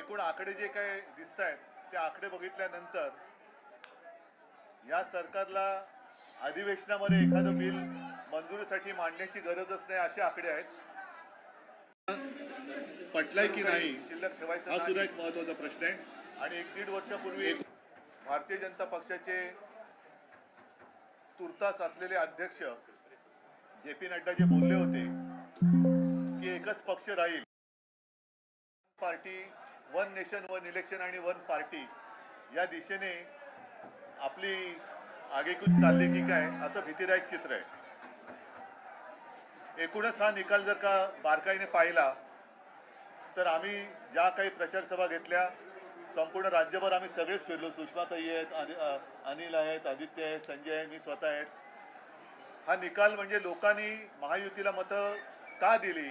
एकूण आकडे जे काय दिसत आहेत ते आकडे बघितल्यानंतर या सरकारला अधिवेशनामध्ये एखादं बिल मंजुरीसाठी मांडण्याची गरजच नाही असे आकडे आहेत. पटलाय की नाही शिल्लक ठेवायचा हा सुद्धा एक महत्त्वाचा प्रश्न आहे. आणि एक दीड वर्षापूर्वी भारतीय जनता पक्षाचे तुर्तास असलेले अध्यक्ष जे पी नड्डा जे बोलले होते की एकच पक्ष राहील. Party one nation one election आणि वन पार्टी या दिशेने आपली आगेकूच चालली की काय असं भीतीदायक चित्र आहे. एकूणच हा निकाल जर का बारकाईने पाहिला तर आम्ही ज्या काही प्रचार सभा घेतल्या संपूर्ण राज्यभर आम्ही सगळेच फिरलो. सुषमाताई आहेत अनिल आहेत आदित्य आहेत संजय आहे मी स्वतः आहेत. हा निकाल म्हणजे लोकांनी महायुतीला मतं का दिली?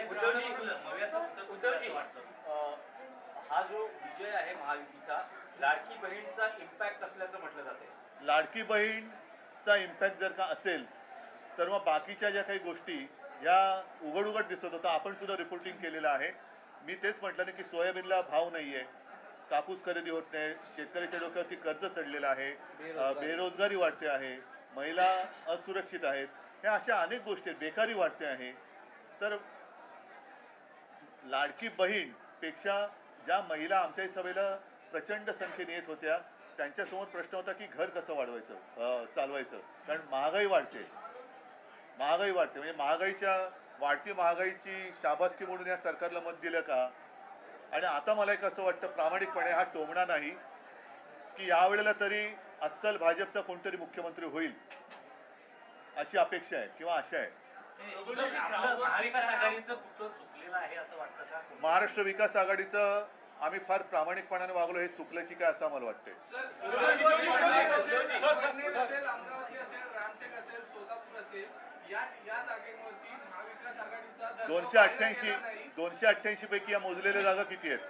उद्धवजी उद्धवजी हा जो विजय आहे महायुतीचा लाडकी बहीणचा इम्पॅक्ट असल्याचं म्हटलं जाते लाडकी बहीणचा इम्पॅक्ट जर का असेल तर मग बाकीच्या ज्या काही गोष्टी या उघड उघड दिसत होता. आपण सुद्धा रिपोर्टिंग केलेलं आहे. मी तेच म्हटलं ना की सोयाबीनला भाव नाहीये. कापूस खरेदी होत नाही. शेतकऱ्याच्या डोक्यावरती कर्ज चढलेलं आहे. बेरोजगारी. वाढते आहे. महिला असुरक्षित आहेत. ह्या अशा अनेक गोष्टी आहेत. बेकारी वाढते आहे. तर लाडकी बहीणपेक्षा ज्या महिला आमच्याही सभेला प्रचंड संख्येने येत होत्या त्यांच्यासमोर प्रश्न होता की घर कसं वाढवायचं अं, चालवायचं. कारण महागाई वाढते. महागाई वाढते. म्हणजे महागाईच्या वाढती महागाईची शाबासकी म्हणून या सरकारला मत दिलं का? आणि आता मला एक असं वाटतं प्रामाणिकपणे हा टोमणा नाही की यावेळेला तरी अस्सल भाजपचा कोणतरी मुख्यमंत्री होईल अशी अपेक्षा आहे किंवा आशा आहे. आहे असं वाटतं का? महाराष्ट्र विकास आघाडीचं आम्ही फार प्रामाणिकपणाने वागलो हे चुकलं की काय असं आम्हाला वाटतंय. उद्धवजी, उद्धवजी, उद्धवजी, सर, सर, असेल अमरावती असेल रामटेक असेल सोलापूर असेल या या जागेवरती महाविकास आघाडीचा दर्जा दोनशे अठ्ठ्याऐंशी. दोनशे अठ्ठ्याऐंशी पैकी या मोजलेल्या जागा किती आहेत?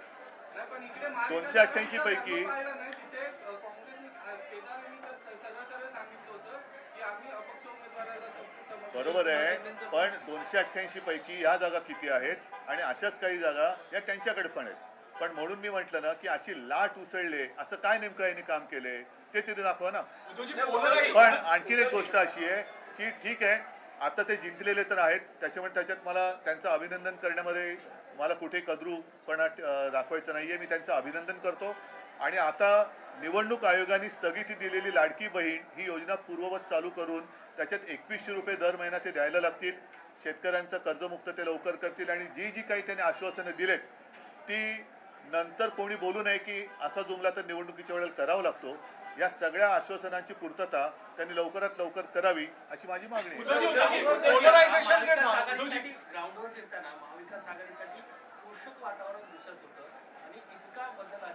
नाही, पण इकडे महाविकास 288 आघाडीचा पैकी- दर्जा पाहिला नाही. तिथे अ, काँग्रेसने अ, केदारने तर सरळ सरळ सांगितलं होतं की आम्ही अपक्ष उमेदवाराला सम- समर्थन बरोबर आहे पण दोनशे अठ्ठ्याऐंशी पैकी या जागा किती आहेत? आणि अशाच काही जागा या त्यांच्याकडे पण आहेत. पण म्हणून मी म्हटलं ना की अशी लाट उसळले असं काय नेमकं यांनी काम केलंय ते तिथे दाखवा ना. पण आणखीन एक गोष्ट अशी आहे की ठीक आहे आता ते जिंकलेले तर आहेत त्याच्यामुळे त्याच्यात मला त्यांचं अभिनंदन करण्यामध्ये मला कुठे कद्रूपणा दाखवायचं नाहीये. मी त्यांचं अभिनंदन करतो. आणि आता निवडणूक आयोगाने स्थगिती दिलेली लाडकी बहीण ही योजना पूर्ववत चालू करून त्याच्यात एकवीसशे रुपये दर महिना ते द्यायला लागतील. शेतकऱ्यांचं कर्जमुक्त ते लवकर करतील आणि जी जी काही त्यांनी आश्वासनं दिलेत ती नंतर कोणी बोलू नये की असा जुमला तर निवडणुकीच्या वेळेला करावा लागतो. या सगळ्या आश्वासनांची पूर्तता त्यांनी लवकरात लवकर करावी अशी माझी मागणी आहे.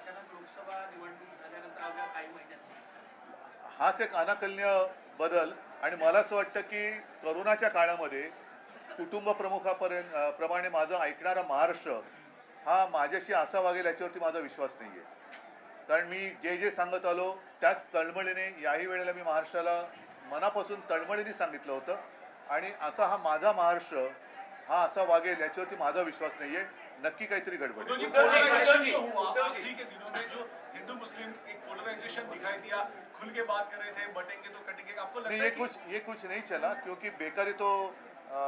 अचानक लोकसभा निवडणूक झाल्यानंतर अवघ्या काही महिन्यात हाच एक अनाकलनीय बदल आणि मला असं वाटतं की करोनाच्या काळामध्ये कुटुंब प्रमुखापर्यंत प्रमाणे माझं ऐकणारा महाराष्ट्र हा माझ्याशी असा वागेल याच्यावरती माझा विश्वास नाहीये. कारण मी जे जे सांगत आलो त्याच तळमळीने याही वेळेला मी महाराष्ट्राला मनापासून तळमळीने सांगितलं होतं आणि असा हा माझा महाराष्ट्र हा असा वागेल याच्यावरती माझा विश्वास नाहीये. नक्की काहीतरी गडबड उद्धवजी, polarization उद्धवजी, जो हुआ। उद्धवजी। के दिनों में जो हिंदू मुस्लिम एक पोलराइजेशन दिखाई दिया खुल के बात कर रहे थे बटेंगे तो कटेंगे। आपको लगता नहीं है ये कुछ ये कुछ नहीं चला क्योंकि बेकारी तो अ,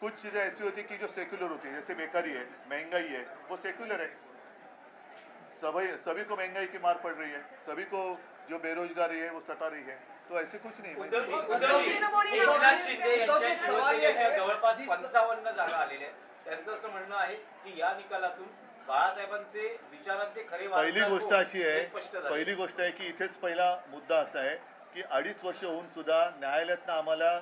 कुछ चीज़ें ऐसी होती कि जो सेक्युलर होती है जैसे बेकारी है महँगाई है वो सेक्युलर है। सभी सभी को महँगाई की मार पड़ रही है सभी को जो बेरोजगारी है वो सता रही है तो ऐसे कुछ नहीं जवळपास पंचावन्न जागा आहेत. त्यांचं असं म्हणणं आहे की या निकालातून बाळासाहेबांचे विचारांचे खरे पहिली गोष्ट अशी आहे. पहिली गोष्ट आहे की इथेच पहिला मुद्दा असा आहे की अडीच वर्ष होऊन सुद्धा न्यायालयातनं आम्हाला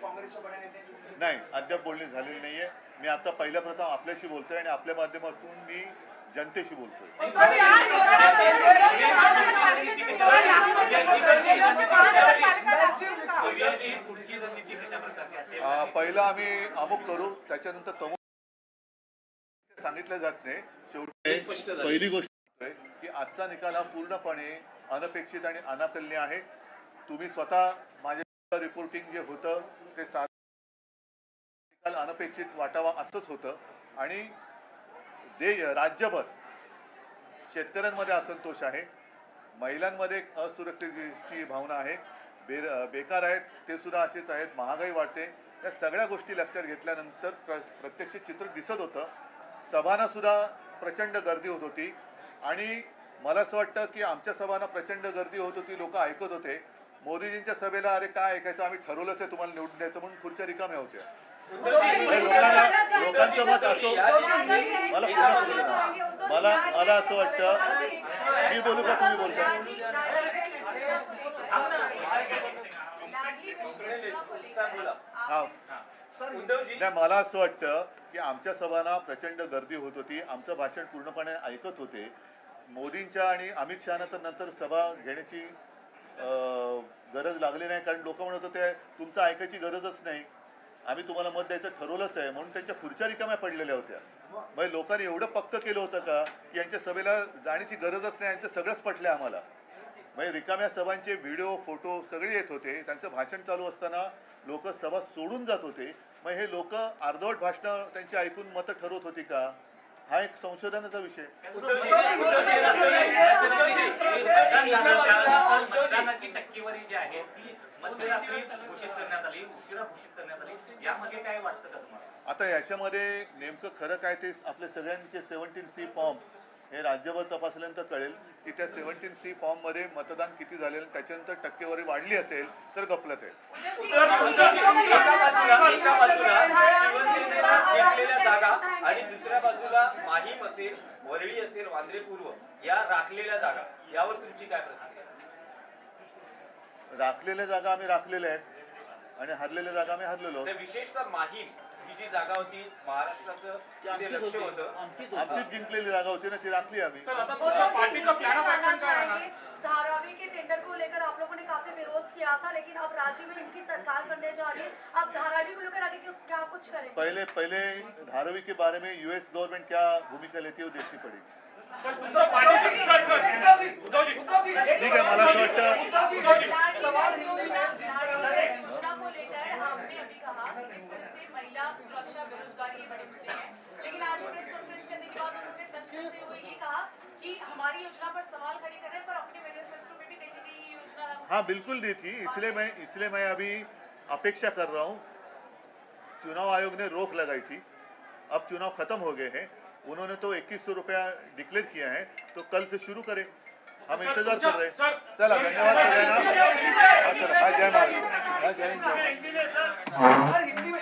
काँग्रेसच्या बड्या नेत्यांशी नाही अद्याप बोलणी झालेली नाहीये. मी आता पहिल्या प्रथम आपल्याशी बोलतोय आणि आपल्या माध्यमातून मी जनतेशी बोलतोय. पहिलं आम्ही अमुक करू त्याच्यानंतर तमुक सांगितलं जात नाही. शेवटी. पहिली गोष्ट आहे की आजचा निकाल हा पूर्णपणे अनपेक्षित आणि अनाकलनीय आहे. तुम्ही स्वतः माझ्या रिपोर्टिंग जे होतं ते निकाल अनपेक्षित वाटावा असंच होतं. आणि दे राज्यभर शेतकऱ्यांमध्ये असंतोष आहे. महिलांमध्ये एक असुरक्षिततेची भावना आहे. बे बेकार आहेत ते सुद्धा असेच आहेत महागाई वाढते. या सगळ्या गोष्टी लक्षात घेतल्यानंतर प्र प्रत्यक्ष चित्र दिसत होतं. सभांना सुद्धा प्रचंड गर्दी होत होती. आणि मला असं वाटतं की आमच्या सभांना प्रचंड गर्दी होत होती लोक ऐकत होते. मोदीजींच्या सभेला अरे काय ऐकायचं आम्ही ठरवलंच आहे तुम्हाला निवडून द्यायचं म्हणून खुर्च्या रिकाम्या होत्या. लोकांना लोकांचं मत असो. मला पुन्हा बोलू. मला मला असं वाटतं मी बोलू का तुम्ही बोलता. हा नाही मला असं वाटतं की आमच्या सभांना प्रचंड गर्दी होत होती. आमचं भाषण पूर्णपणे ऐकत होते. मोदींच्या आणि अमित शहाना तर नंतर सभा घेण्याची गरज लागली नाही कारण लोक म्हणत होते तुमचं ऐकायची गरजच नाही. आम्ही तुम्हाला मत द्यायचं ठरवलंच आहे म्हणून त्यांच्या खुर्च्या रिकाम्या पडलेल्या होत्या म्हणजे लोकांनी एवढं पक्क केलं होतं का की यांच्या सभेला जाण्याची गरजच नाही यांचं सगळंच पटलं आम्हाला म्हणजे रिकाम्या सभांचे व्हिडिओ फोटो सगळे येत होते त्यांचं भाषण चालू असताना लोक सभा सोडून जात होते मग हे लोक अर्धवट भाषणं त्यांची ऐकून मतं ठरवत होती का हा एक संशोधनाचा विषय टक्केवारी जी आहे ती मध्यरात्री घोषित करण्यात आली उशिरा घोषित करण्यात आली यामागे काय वाटतं का तुम्हाला आता याच्यामध्ये नेमकं खरं काय ते आपल्या सगळ्यांचे सेव्हन्टीन सी फॉर्म हे राज्यभर तपासल्यानंतर कळेल की त्या सेव्हन्टीन सी फॉर्ममध्ये मतदान किती झालेलं त्याच्यानंतर टक्केवारी वाढली असेल तर गफलत आहे जागा आणि दुसऱ्या बाजूला माहीम असेल वरळी असेल वांद्रे पूर्व या राखलेल्या जागा यावर तुमची काय प्रतिक्रिया राखलेल्या जागा आम्ही राखलेल्या आहेत आणि हरलेल्या जागा आम्ही हरलेलो विशेषतः माहीम ही जी जागा होती महाराष्ट्राचं तिथे लक्ष होतं. आमचीच जिंकलेली जागा होती ना ती राखली आम्ही. पार्टी का प्लान ऑफ एक्शन क्या रहना धारावी के टेंडर को लेकर आप लोगों ने काफी विरोध किया था लेकिन अब राज्य में इनकी सरकार बनने जा रही है। अब धारावी को लेकर आगे क्यों- क्या कुछ करेंगे? पहले पहले धारावी के बारे में यूएस गवर्नमेंट क्या भूमिका लेती है वो देखनी पड़ेगी। हमारी योजना पर सवाल खड़े कर रहे हैं पर अपने मैनिफेस्टो में भी कहीं ना कहीं ये योजना लागू हाँ बिल्कुल दी थी इसलिए मैं इसलिए मैं अभी अपेक्षा कर रहा हूँ चुनाव आयोग ने रोक लगाई थी अब चुनाव खत्म हो गए हैं उन्होंने तो इक्कीस सौ रुपया डिक्लेयर किया है तो कल से शुरू करें हम इंतज़ार कर रहे हैं चला धन्यवाद हाँ, हाँ, जय महाराज हाँ, जय हिंद, जय हिंदी में